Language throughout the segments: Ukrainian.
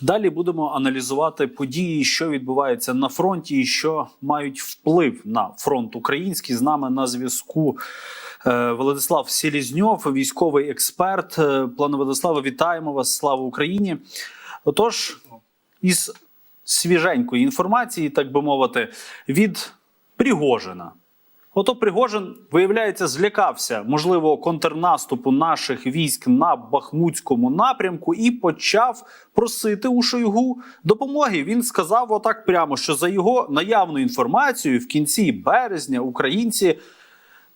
Далі будемо аналізувати події, що відбувається на фронті, і що мають вплив на фронт український. З нами на зв'язку е, Владислав Селізньов, військовий експерт. Е, Пане Владиславе, вітаємо вас! Слава Україні! Отож, із свіженької інформації, так би мовити, від Пригожина. Ото Пригожин, виявляється, злякався можливо контрнаступу наших військ на Бахмутському напрямку і почав просити у Шойгу допомоги. Він сказав отак прямо, що за його наявною інформацією в кінці березня українці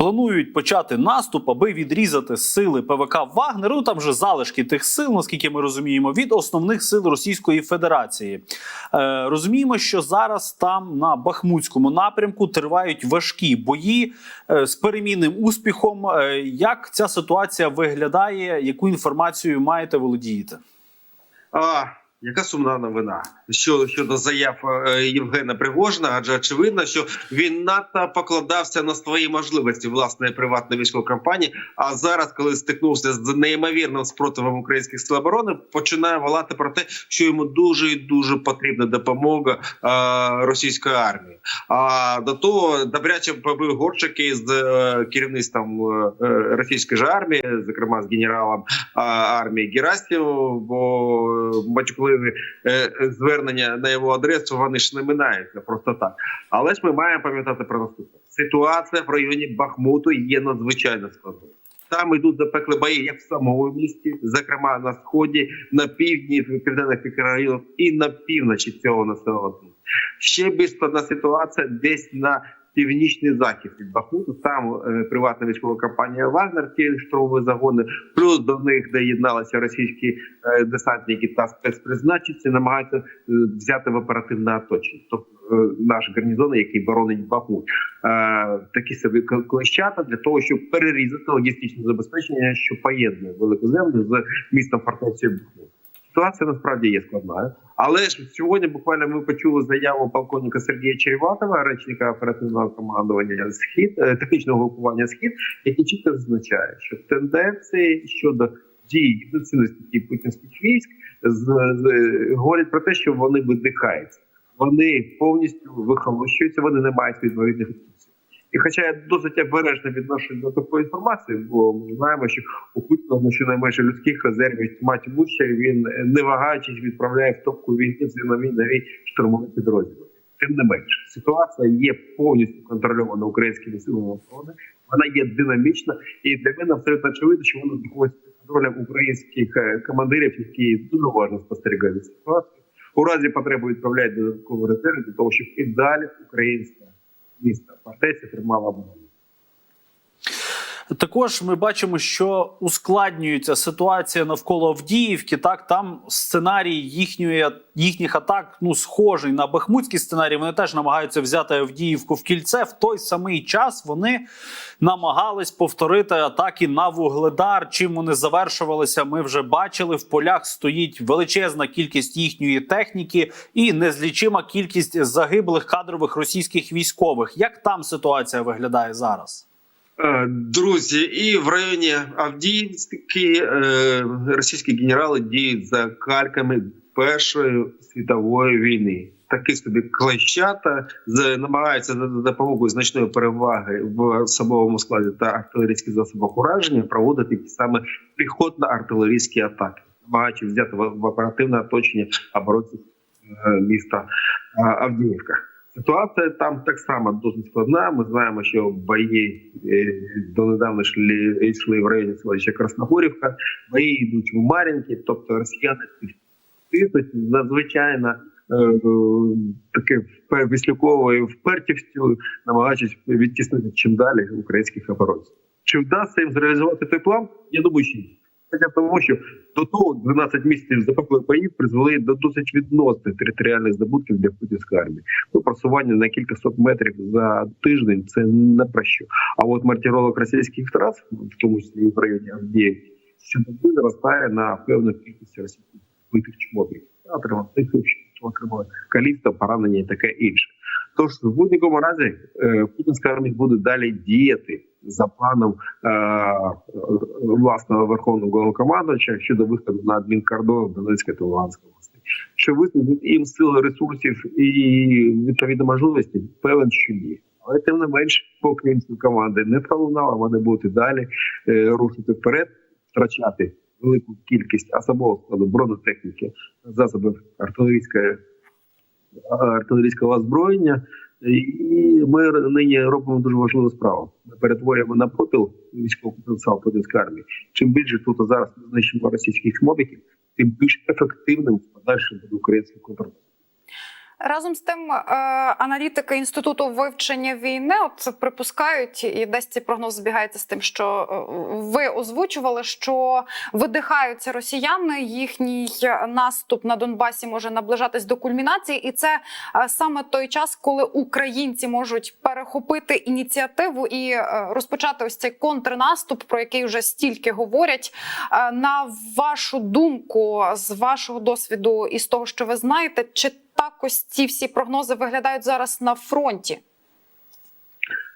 планують почати наступ, аби відрізати сили ПВК Вагнеру. Ну, там вже залишки тих сил, наскільки ми розуміємо, від основних сил Російської Федерації. Е, розуміємо, що зараз там на Бахмутському напрямку тривають важкі бої е, з перемінним успіхом. Е, як ця ситуація виглядає? Яку інформацію маєте володієте? А, яка сумна новина що щодо заяв е, Євгена Пригожина, адже очевидно, що він надто покладався на свої можливості власної приватної військової кампанії. А зараз, коли стикнувся з неймовірним спротивом українських сил оборони, починає волати про те, що йому дуже і дуже потрібна допомога е, російської армії. А до того добряче побив горчики з е, керівництвом російської ж армії, зокрема з генералом армії Герасимовим, бо матюкливі е, звернення на його адресу вони ж не минаються просто так. Але ж ми маємо пам'ятати про наступне: ситуація в районі Бахмуту є надзвичайно складною. Там йдуть запекли бої як в самому місті, зокрема на сході, на півдні, південних мікрорайонах і на півночі цього населеного. Ще більш складна ситуація десь на північний захід від Бахмуту. Там е, приватна військова компанія Вагнер, ті штурмові загони, плюс до них доєдналися російські е, десантники та спецпризначенці, намагаються е, взяти в оперативне оточення. Тобто наш гарнізон, який боронить Бахмут, такі собі клещата для того, щоб перерізати логістичне забезпечення, що поєднує велику землю з містом фортецею Бахмут. Ситуація насправді є складною. Але ж сьогодні буквально ми почули заяву полковника Сергія Череватова, речника оперативного командування схід е, технічного групування схід, який чітко зазначає, що тенденції щодо дій інтенсивності путінських військ з, з говорять про те, що вони видихаються, вони повністю вихолощуються, вони не мають відповідних. І хоча я досить обережно відношусь до такої інформації, бо ми знаємо, що у Путіна щонайменше людських резервів мать муща, він е, не вагаючись відправляє в топку війни з нові штурмові підрозділи. Тим не менше, ситуація є повністю контрольована українськими силами оборони. Вона є динамічна, і для мене абсолютно очевидно, що вона знаходиться під контролем українських е, командирів, які дуже уважно спостерігають за ситуацією. У разі потреби відправляють додаткові резерви для того, щоб і далі українська місто фортеця тримала оборону. Також ми бачимо, що ускладнюється ситуація навколо Авдіївки. Так там сценарій їхньої їхніх атак ну схожий на бахмутський сценарій. Вони теж намагаються взяти Авдіївку в кільце. В той самий час вони намагались повторити атаки на вугледар. Чим вони завершувалися? Ми вже бачили. В полях стоїть величезна кількість їхньої техніки і незлічима кількість загиблих кадрових російських військових. Як там ситуація виглядає зараз? Е, Друзі, і в районі Авдіївки е, російські генерали діють за кальками Першої світової війни. Такі собі клещата намагаються за допомогою значної переваги в особовому складі та артилерійських засобах ураження проводити ті саме піхотно-артилерійські атаки, намагаючись взяти в оперативне оточення оборонців е, міста Авдіївка. Ситуація там так само досить складна. Ми знаємо, що бої е, донедавна йшли, йшли в районі селища Красногорівка, бої йдуть в Мар'їнки, тобто росіяни тиснуть надзвичайно е, таке вислюковою впертістю, намагаючись відтіснити чим далі українських оборонців. Чи вдасться їм зреалізувати той план? Я думаю, що ні. Хоча тому, що до того 12 місяців запеклих боїв призвели до досить відносних територіальних здобутків для путінської армії. Ну, просування на кілька сот метрів за тиждень це не про що. А от мартіролог російських втрат, в тому числі в районі Авдіївки, щодоби зростає на певну кількість російських вбитих чмотів. Отримав тих, що отримали каліста, поранення і таке інше. Тож в будь-якому разі е, путінська армія буде далі діяти за планом е, власного верховного головнокомандувача щодо виходу на адмінкордон Донецької та Луганської області. чи вистачить їм сил, ресурсів і відповідно можливості? Певен, що ні. Але тим не менш, поки команди не пролунали, вони будуть далі е, рушити вперед, втрачати велику кількість особового складу бронетехніки, засобів артилерійської артилерійського озброєння. І ми нині робимо дуже важливу справу. Ми перетворюємо на попіл військовий потенціал путінської армії. Чим більше тут зараз ми знищимо російських мобіків, тим більш ефективним в подальшому буде український контрнаступ. Разом з тим, е, аналітики інституту вивчення війни от припускають, і десь цей прогноз збігається з тим, що е, ви озвучували, що видихаються росіяни. Їхній наступ на Донбасі може наближатись до кульмінації, і це е, саме той час, коли українці можуть перехопити ініціативу і е, розпочати ось цей контрнаступ, про який вже стільки говорять. Е, На вашу думку, з вашого досвіду і з того, що ви знаєте, чи так ось ці всі прогнози виглядають зараз на фронті?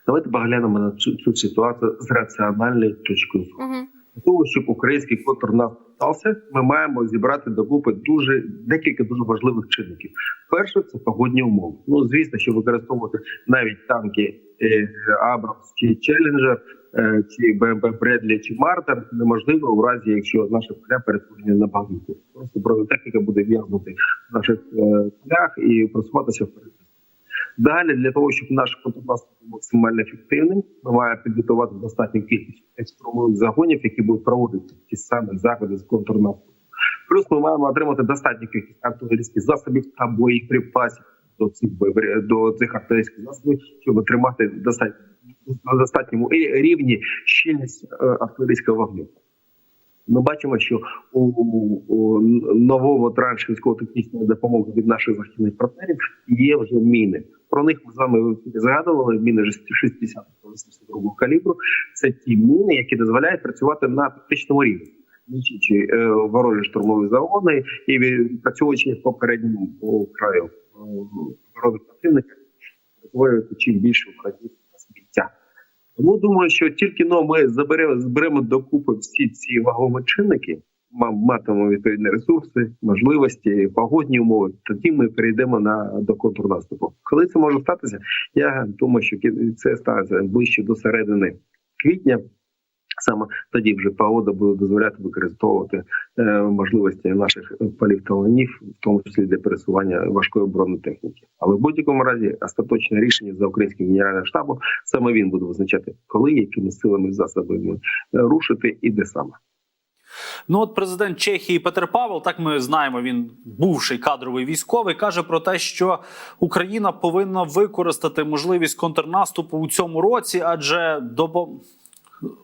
Давайте поглянемо на цю, цю ситуацію з раціональної точки зору. Угу. Для того, щоб український контрнаступ стався, ми маємо зібрати докупи дуже декілька дуже важливих чинників. Перше це погодні умови. Ну звісно, що використовувати навіть танки е, Абрамс чи Челленджер, чи БМП Бредлі чи Мартер неможливо у разі, якщо наша поля перетворення на багнюку. Просто бронетехніка буде в'язнути в наших е, полях і просуватися вперед. Далі для того, щоб наш контрнаступ був максимально ефективним, ми маємо підготувати достатню кількість екстремових загонів, які будуть проводити ті самі заходи з контрнаступу. Плюс ми маємо отримати достатню кількість артилерійських засобів та боєприпасів до цих до цих артилерійських засобів, щоб отримати достатньо на достатньому рівні щільність е, артилерійського вогню. Ми бачимо, що у, у новому транші військово-технічної допомоги від наших західних партнерів є вже міни. Про них ми з вами згадували. Міни 60-82 калібру. Це ті міни, які дозволяють працювати на тактичному рівні. Нічичі е, ворожі штурмові загони і відпрацьовуючи по передньому по краю е, ворожих противників, чим більше сміття. Тому думаю, що тільки но ми заберемо зберемо докупи всі ці вагомі чинники, ма- матимемо відповідні ресурси, можливості, погодні умови. Тоді ми перейдемо на до контрнаступу. Коли це може статися? Я думаю, що це станеться ближче до середини квітня. Саме тоді вже погода буде дозволяти використовувати е, можливості наших полів та ланів, в тому числі для пересування важкої бронетехніки. Але в будь-якому разі остаточне рішення за українським генеральним штабом саме він буде визначати, коли якими силами засобами е, рушити і де саме. Ну, от президент Чехії Петр Павел, так ми знаємо, він бувший кадровий військовий, каже про те, що Україна повинна використати можливість контрнаступу у цьому році, адже до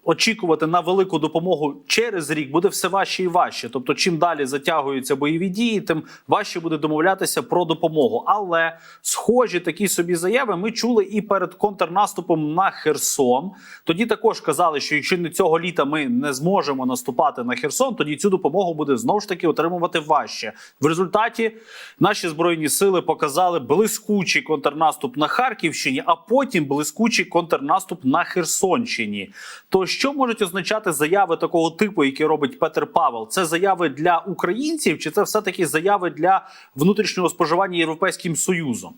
очікувати на велику допомогу через рік буде все важче і важче. Тобто, чим далі затягуються бойові дії, тим важче буде домовлятися про допомогу. Але схожі такі собі заяви ми чули і перед контрнаступом на Херсон. Тоді також казали, що якщо не цього літа ми не зможемо наступати на Херсон, тоді цю допомогу буде знову ж таки отримувати важче. В результаті наші збройні сили показали блискучий контрнаступ на Харківщині, а потім блискучий контрнаступ на Херсонщині. То що можуть означати заяви такого типу, які робить Петер Павел? Це заяви для українців, чи це все таки заяви для внутрішнього споживання європейським союзом?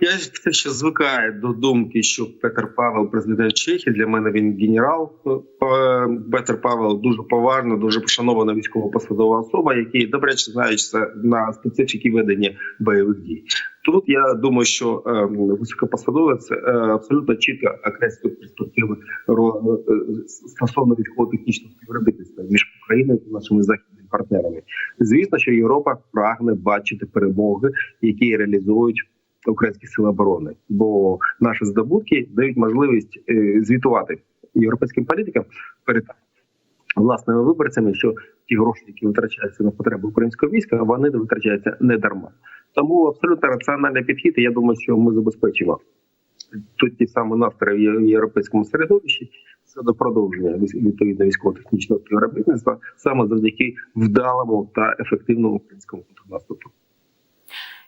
Я ще звикаю до думки, що Петр Павел, президент Чехії, для мене він генерал. Е, Петр Павел дуже поважна, дуже пошанована військово-посадова особа, який добряче знається на специфіки ведення бойових дій. Тут я думаю, що е, високопосадовець е, абсолютно чітко окреслює перспективи е, стосовно військово-технічного співробітництва між Україною та нашими західними партнерами. Звісно, що Європа прагне бачити перемоги, які реалізують українські сили оборони, бо наші здобутки дають можливість е, звітувати європейським політикам перед власними виборцями, що ті гроші, які витрачаються на потреби українського війська, вони витрачаються не дарма. Тому абсолютно раціональний підхід. і Я думаю, що ми забезпечимо тут ті самі настрої в європейському середовищі щодо продовження відповідно військово-технічного співробітництва саме завдяки вдалому та ефективному українському контрнаступу.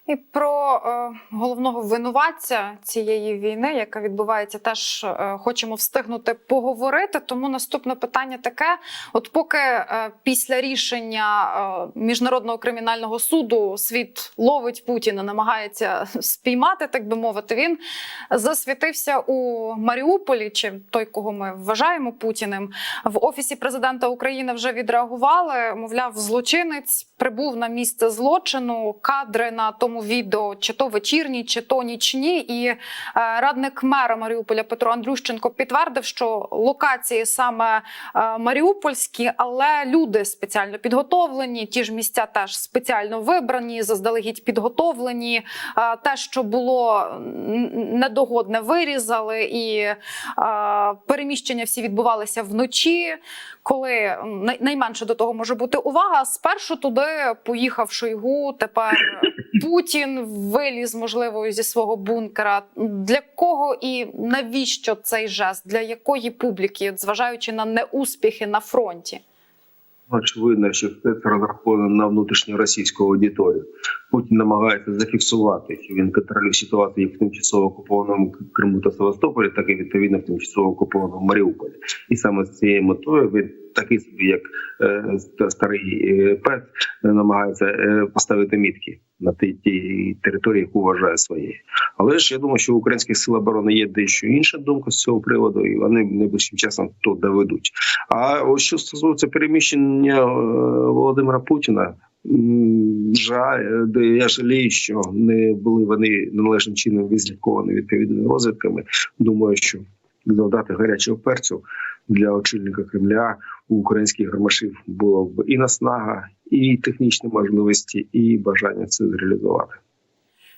І про е, головного винуватця цієї війни, яка відбувається, теж е, хочемо встигнути поговорити. Тому наступне питання таке: от поки е, після рішення е, міжнародного кримінального суду світ ловить Путіна, намагається спіймати, так би мовити, він засвітився у Маріуполі, чи той, кого ми вважаємо Путіним. В офісі президента України вже відреагували. Мовляв, злочинець прибув на місце злочину. Кадри на тому відео, чи то вечірні, чи то нічні. І е, радник мера Маріуполя Петро Андрющенко підтвердив, що локації саме е, маріупольські, але люди спеціально підготовлені. Ті ж місця теж спеціально вибрані, заздалегідь підготовлені. Е, те, що було недогодне, вирізали, і переміщення всі відбувалися вночі, коли найменше до того може бути увага. Спершу туди поїхав Шойгу. Тепер Путін виліз, можливо, зі свого бункера. Для кого і навіщо цей жест? Для якої публіки, зважаючи на неуспіхи на фронті? Очевидно, що це розраховано на внутрішню російську аудиторію. Путін намагається зафіксувати, що він контролює ситуацію як в тимчасово окупованому Криму та Севастополі, так і відповідно в тимчасово окупованому Маріуполі. І саме з цією метою він такий собі, як е, старий е, пес, е, намагається е, поставити мітки на тій, тій території, яку вважає своєю. Але ж я думаю, що у українських сил оборони є дещо інша думка з цього приводу, і вони найближчим часом то доведуть. А ось що стосується переміщення е, Володимира Путіна. Жаль, е, я жалію, що не були вони належним чином відслідковані відповідними розвідками. Думаю, що завдати гарячого перцю для очільника Кремля у українських громашів було б і наснага, і технічні можливості, і бажання це зреалізувати.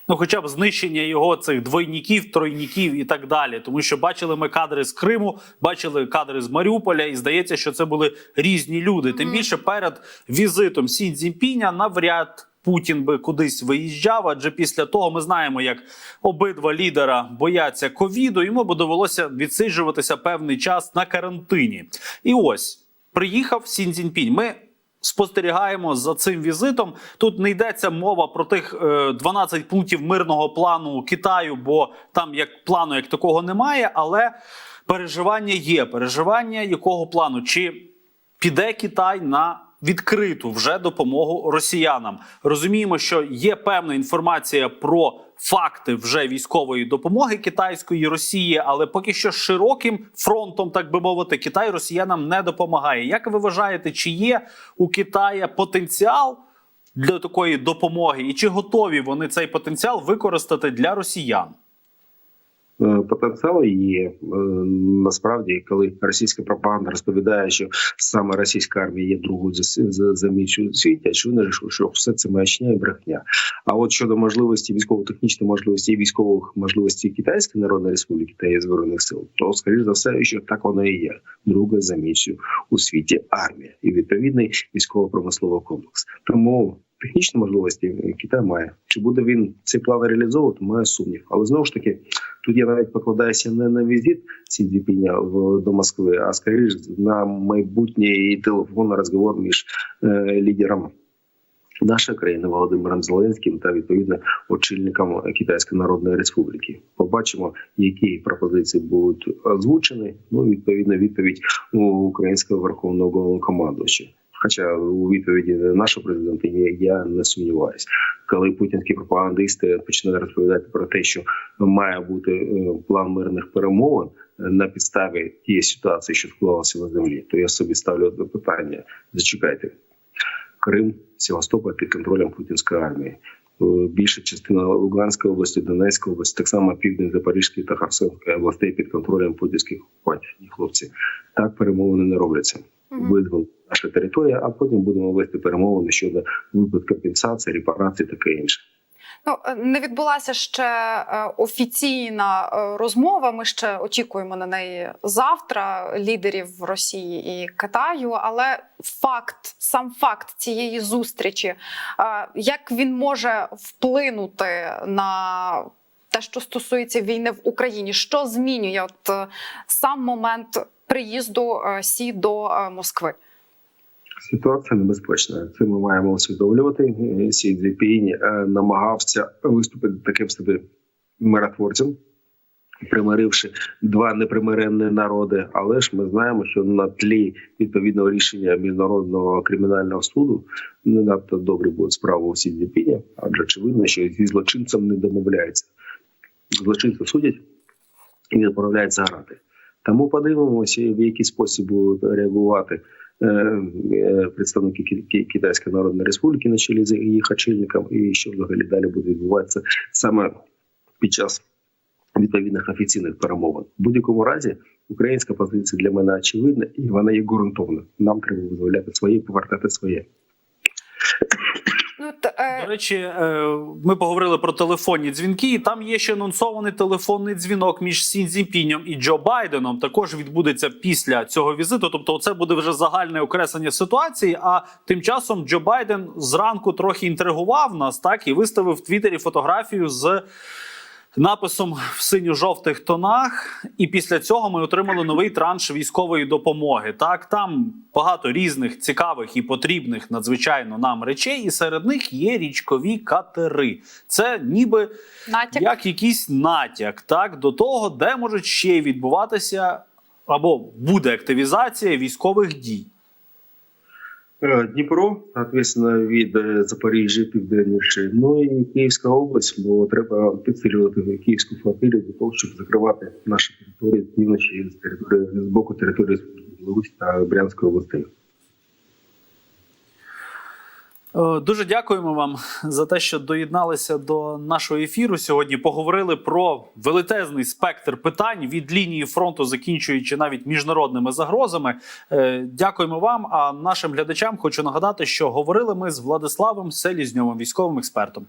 Ну, хоча б знищення його цих двойників, тройників і так далі. Тому що бачили ми кадри з Криму, бачили кадри з Маріуполя, і здається, що це були різні люди. Тим більше перед візитом Сі Цзіньпіня навряд. Путін би кудись виїжджав, адже після того ми знаємо, як обидва лідера бояться ковіду. Йому би довелося відсиджуватися певний час на карантині. І ось приїхав Сі Цзіньпінь. Ми спостерігаємо за цим візитом. Тут не йдеться мова про тих е, 12 пунктів мирного плану Китаю, бо там як плану як такого немає. Але переживання є. Переживання якого плану? Чи піде Китай на відкриту вже допомогу росіянам? Розуміємо, що є певна інформація про. Факти вже військової допомоги китайської Росії, але поки що широким фронтом, так би мовити, Китай росіянам не допомагає. Як ви вважаєте, чи є у Китая потенціал для такої допомоги, і чи готові вони цей потенціал використати для росіян? Е, Потенціал є Е, насправді, коли російська пропаганда розповідає, що саме російська армія є другою за, у світі, що, що все це маячня і брехня. А от щодо можливості військово-технічної можливості і військових можливостей Китайської Народної Республіки та її збройних сил, то скоріш за все, що так воно і є. Друга за місію у світі армія і відповідний військово-промисловий комплекс. Тому технічні можливості Китай має. Чи буде він цей план реалізовувати? Має сумнів. Але знову ж таки, тут я навіть покладаюся не на візит Сі Цзіньпіня в до Москви, а скоріш на майбутній телефонний розговор між е, лідером. Нашої країни Володимиром Зеленським та відповідно очільником Китайської Народної Республіки побачимо, які пропозиції будуть озвучені. Ну відповідно відповідь у українського верховного головнокомандувача. Хоча у відповіді нашого президента я не сумніваюся, коли путінські пропагандисти починають розповідати про те, що має бути е, план мирних перемовин е, на підставі тієї ситуації, що склалася на землі, то я собі ставлю питання: зачекайте, Крим, Севастополь під контролем путінської армії. Е, Більша частина Луганської області, Донецької області, так само південь Запорізької та Херсонської областей під контролем путінських окупантів. Хлопці, так перемовини не робляться. Мгм. Наша територія, а потім будемо вести перемовини щодо виплат компенсації, репарації, таке інше. Ну е, не відбулася ще е, офіційна е, розмова. Ми ще очікуємо на неї завтра лідерів Росії і Китаю. Але факт, сам факт цієї зустрічі, як він може вплинути на те, що стосується війни в Україні, що змінює от сам момент приїзду Сі до Москви? Ситуація небезпечна. Це ми маємо усвідомлювати. Сі Цзіньпінь е, намагався виступити таким собі миротворцем, примиривши два непримиренні народи. Але ж ми знаємо, що на тлі відповідного рішення міжнародного кримінального суду не надто добре буде справа у Сі Цзіньпіня, адже очевидно, що зі злочинцем не домовляється. Злочинця судять і відправляються грати. Тому подивимося, в який спосіб будуть реагувати представники Ки- Ки- Китайської Народної Республіки на чолі з їх очільником, і що взагалі далі буде відбуватися саме під час відповідних офіційних перемовин. В будь-якому разі українська позиція для мене очевидна і вона є ґрунтовна. Нам треба визволяти своє, повертати своє. Речі, е, ми поговорили про телефонні дзвінки. і Там є ще анонсований телефонний дзвінок між Сі Цзіньпінем і Джо Байденом. Також відбудеться після цього візиту. Тобто, це буде вже загальне окреслення ситуації. А тим часом Джо Байден зранку трохи інтригував нас, так і виставив в Твіттері фотографію з. Написом в синьо-жовтих тонах, і після цього ми отримали новий транш військової допомоги. Так, там багато різних цікавих і потрібних надзвичайно нам речей, і серед них є річкові катери. Це ніби натяк. як якийсь натяк, так до того, де можуть ще відбуватися або буде активізація військових дій. Е, Дніпро, відповідно, від е, Запоріжжя південніше, ну і Київська область, бо треба підсилювати Київську флотилію для того, щоб закривати наші території з півночі з території з боку території Білорусі та Брянської областей. Е, Дуже дякуємо вам за те, що доєдналися до нашого ефіру. Сьогодні поговорили про велетезний спектр питань від лінії фронту, закінчуючи навіть міжнародними загрозами. Е, Дякуємо вам. А нашим глядачам хочу нагадати, що говорили ми з Владиславом Селізньовим, військовим експертом.